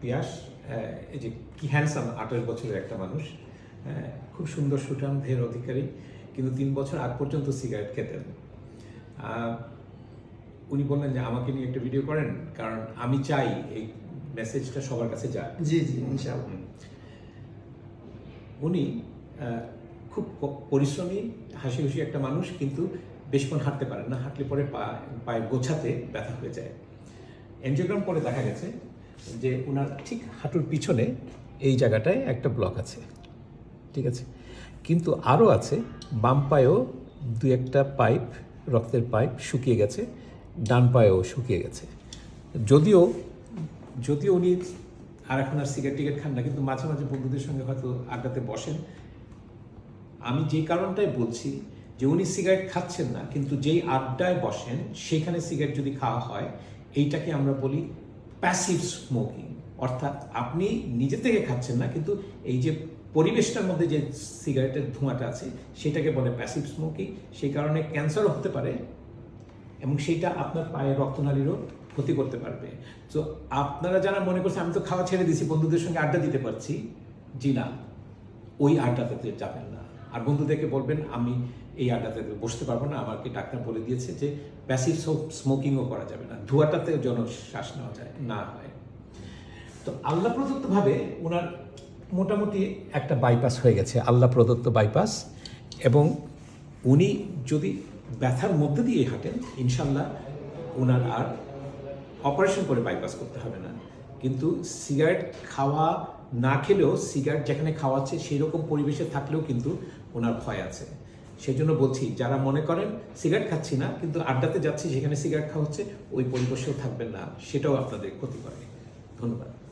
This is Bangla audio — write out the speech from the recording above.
পিয়াস এই যে কি হ্যান্ডসাম আঠাশ বছরের একটা মানুষ খুব সুন্দর সুঠাম ধের অধিকারী কিন্তু তিন বছর আগ পর্যন্ত সিগারেট খেতেন। উনি বললেন যে আমাকে নিয়ে একটা ভিডিও করেন কারণ আমি চাই এই মেসেজটা সবার কাছে যায় জি জি ইনশাআল্লাহ। উনি খুব পরিশ্রমী হাসি খুশি একটা মানুষ কিন্তু বেশিক্ষণ হাঁটতে পারেন না। হাঁটলে পরে পা পায়ে গোছাতে ব্যথা হয়ে যায়। এনজিওগ্রাম পরে দেখা গেছে যে ওনার ঠিক হাঁটুর পিছনে এই জায়গাটায় একটা ব্লক আছে। ঠিক আছে? কিন্তু আরও আছে, বাম পায়েও দু একটা পাইপ রক্তের পাইপ শুকিয়ে গেছে, ডান পায়েও শুকিয়ে গেছে। যদিও যদিও উনি আর এখন আর সিগারেট টিকেট খান না, কিন্তু মাঝে মাঝে বন্ধুদের সঙ্গে হয়তো আড্ডাতে বসেন। আমি যে কারণটাই বলছি যে উনি সিগারেট খাচ্ছেন না, কিন্তু যেই আড্ডায় বসেন, সেখানে সিগারেট যদি খাওয়া হয়, এইটাকে আমরা বলি প্যাসিভ স্মোকিং অর্থাৎ আপনি নিজে থেকে খাচ্ছেন না, কিন্তু এই যে পরিবেশটার মধ্যে যে সিগারেটের ধোঁয়াটা আছে, সেটাকে বলে প্যাসিভ স্মোকিং সেই কারণে ক্যান্সারও হতে পারে এবং সেইটা আপনার পায়ের রক্তনালীরও ক্ষতি করতে পারবে। তো আপনারা যারা মনে করছেন, আমি তো খাওয়া ছেড়ে দিছি বন্ধুদের সঙ্গে আড্ডা দিতে পারছি, জি না, ওই আড্ডাতে যাবেন না। বন্ধুদেরকে বলবেন, আমি এই আড্ডাতে বসতে পারব না। আমাকে ডাক্তার বলে দিয়েছে যে প্যাসিভ স্মোকিংও করা যাবে না। ধোঁয়াটাতে যেন শ্বাস নেওয়া যায়, না হয়। তো আল্লাহ প্রদত্তভাবে ওনার মোটামুটি একটা বাইপাস হয়ে গেছে, আল্লাহ প্রদত্ত বাইপাস এবং উনি যদি ব্যথার মধ্যে দিয়ে হাঁটেন ইনশাল্লাহ ওনার আর অপারেশন করে বাইপাস করতে হবে না। কিন্তু সিগারেট খাওয়া না খেলেও সিগারেট যেখানে খাওয়াচ্ছে সেই রকম পরিবেশে থাকলেও কিন্তু ওনার ভয় আছে। সেই জন্য বলছি, যারা মনে করেন সিগারেট খাচ্ছি না, কিন্তু আড্ডাতে যাচ্ছি, যেখানে সিগারেট খাওয়া হচ্ছে, ওই পরিবেশেও থাকবেন না। সেটাও আপনাদের ক্ষতি করে। ধন্যবাদ।